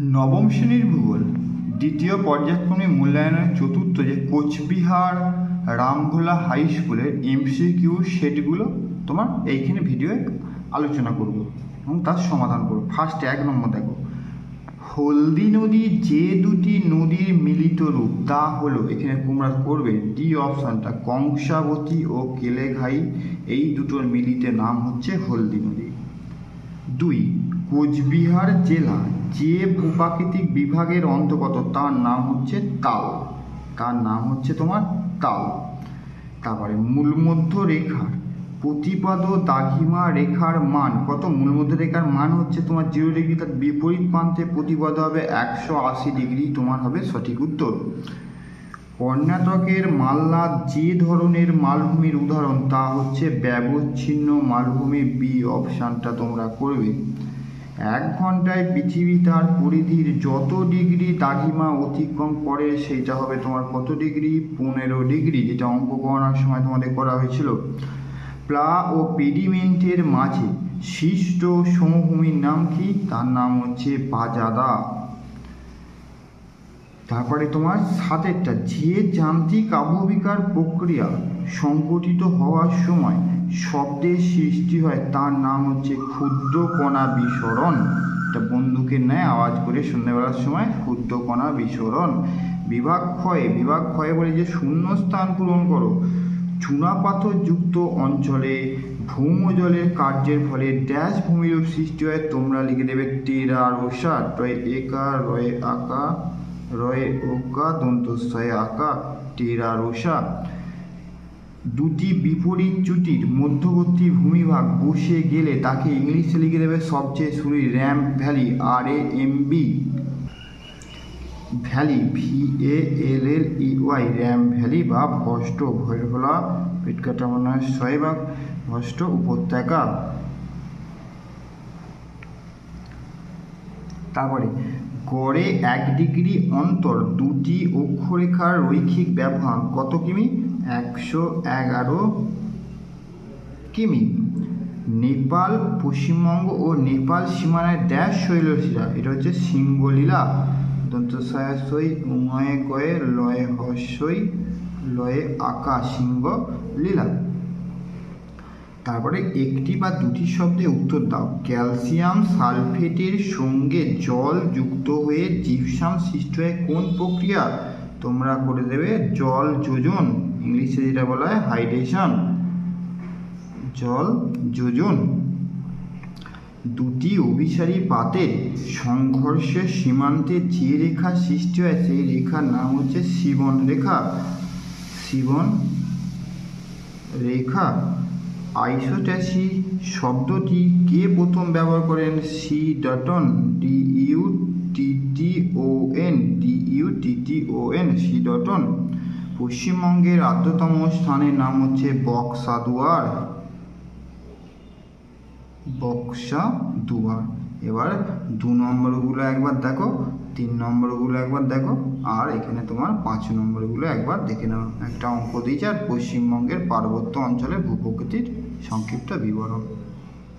নবম শ্রেণির ভূগোল, দ্বিতীয় পর্যায়ক্রমে মূল্যায়নের চতুর্থ যে কোচবিহার রামভোলা হাই স্কুলের এমসিকিউ সেটগুলো তোমার এইখানে ভিডিওয়ে আলোচনা করব এবং তার সমাধান করব। ফার্স্ট এক নম্বর দেখো। হলদি নদী যে দুটি নদীর মিলিত রূপ, তা হলো, এখানে তোমরা করবে ডি অপশানটা, কংসাবতী ও কেলেঘাই, এই দুটোর মিলিতে নাম হচ্ছে হলদি নদী। দুই, কোচবিহার জেলা যে ভূপ্রাকৃতিক বিভাগের অন্তর্গত, তার নাম হচ্ছে তাল তার নাম হচ্ছে তোমার তাল তারপরে মূলমধ্য রেখার প্রতিপাদ দাঘিমা রেখার মান কত? মূলমধ্য রেখার মান হচ্ছে তোমার জিরো ডিগ্রি, তার বিপরীত প্রান্তে প্রতিপাদ হবে একশো আশি ডিগ্রি, তোমার হবে সঠিক উত্তর। কর্ণাটকের মাল্লা যে ধরনের মালভূমির উদাহরণ, তা হচ্ছে ব্যবচ্ছিন্ন মালভূমি বি, অপশানটা তোমরা করবে। এক ঘন্টায় পৃথিবী তার পরিধির যত ডিগ্রি দাগিমা অতিক্রম করে, সেইটা হবে তোমার কত ডিগ্রি? পনেরো ডিগ্রি, যেটা অঙ্ক করার সময় তোমাদের করা হয়েছিল। প্লা ও পেডিমেন্টের মাঝে সৃষ্ট সমভূমির নাম কি? তার নাম হচ্ছে বাজাদা। তারপরে তোমার সাতেরটা, যে যান্ত্রিক আবহবিকার প্রক্রিয়া সংগঠিত হওয়ার সময় শব্দের সৃষ্টি হয়, তার নাম হচ্ছে ক্ষুদ্র কণা বিস্ফোরণ এটা বন্দুকের ন্যায় আওয়াজ করে সন্ধ্যেবেলার সময় ক্ষুদ্র কণা বিস্ফোরণ বিভাগ ক্ষয়ে বিভাগ ক্ষয়ে বলে যে শূন্য স্থান পূরণ করো। চুনাপাথরযুক্ত অঞ্চলে ভৌমজলের কার্যের ফলে ড্যাশ ভূমিরূপ সৃষ্টি হয়। তোমরা লিখে দেবে টেরা রোসা টয় একা, রয়ে আকা, রয়ে ওকা, দন্তস্বয়ে আকা টেরা রোসা দুটি বিপরীত জুটির মধ্যবর্তী ভূমিভাগ বসে গেলে তাকে ইংলিশে দেবে সবচেয়ে শুরু ramp valley R A M B valley V A L L E Y ram valley বা ভষ্ট ভৈরগোলা পেটকাটা মনে হয় ছয়বাগ ভষ্ট উপত্যকা। তারপরে, গড়ে এক ডিগ্রি অন্তর দুটি অক্ষরেখার রৈখিক ব্যবহার কত কিমি? একশো এগারো কিমি। নেপাল, পশ্চিমবঙ্গ ও নেপাল সীমানায় ড্যাশ শৈলশিরা। এটা হচ্ছে সিঙ্গলীলা দন্তসায়াসই উময়ে কয়ে লয়ে হস্যই লয়ে আকা সিংহ লীলা তারপরে একটি বা দুটি শব্দে উত্তর দাও। ক্যালসিয়াম সালফেটের সঙ্গে জল যুক্ত হয়ে জিপসাম সৃষ্টি হয় কোন প্রক্রিয়া? তোমরা করে দেবে জল যোজন। ইংলিশে যেটা বলা হয় হাইড্রেশন, জল, যোজন। দুটি অভিসারী পাতের সংঘর্ষের সীমান্তে যে রেখা সৃষ্টি হয়, সেই রেখার নাম হচ্ছে শিবন রেখা। শিবন রেখা, আইসোট্যাসি শব্দটি কে প্রথম ব্যবহার করেন? C Dutton, D U T T O N, D U T T O N, C Dutton. পশ্চিমবঙ্গের আদ্যতম স্থানের নাম হচ্ছে বক্সা দুয়ার বক্সা দুয়ার এবার দু নম্বরগুলো একবার দেখো, তিন নম্বরগুলো একবার দেখো, আর এখানে তোমার পাঁচ নম্বরগুলো একবার দেখে নাও। একটা অঙ্ক দিয়েছে, আর পশ্চিমবঙ্গের পার্বত্য অঞ্চলের ভূপ্রকৃতির সংক্ষিপ্ত বিবরণ।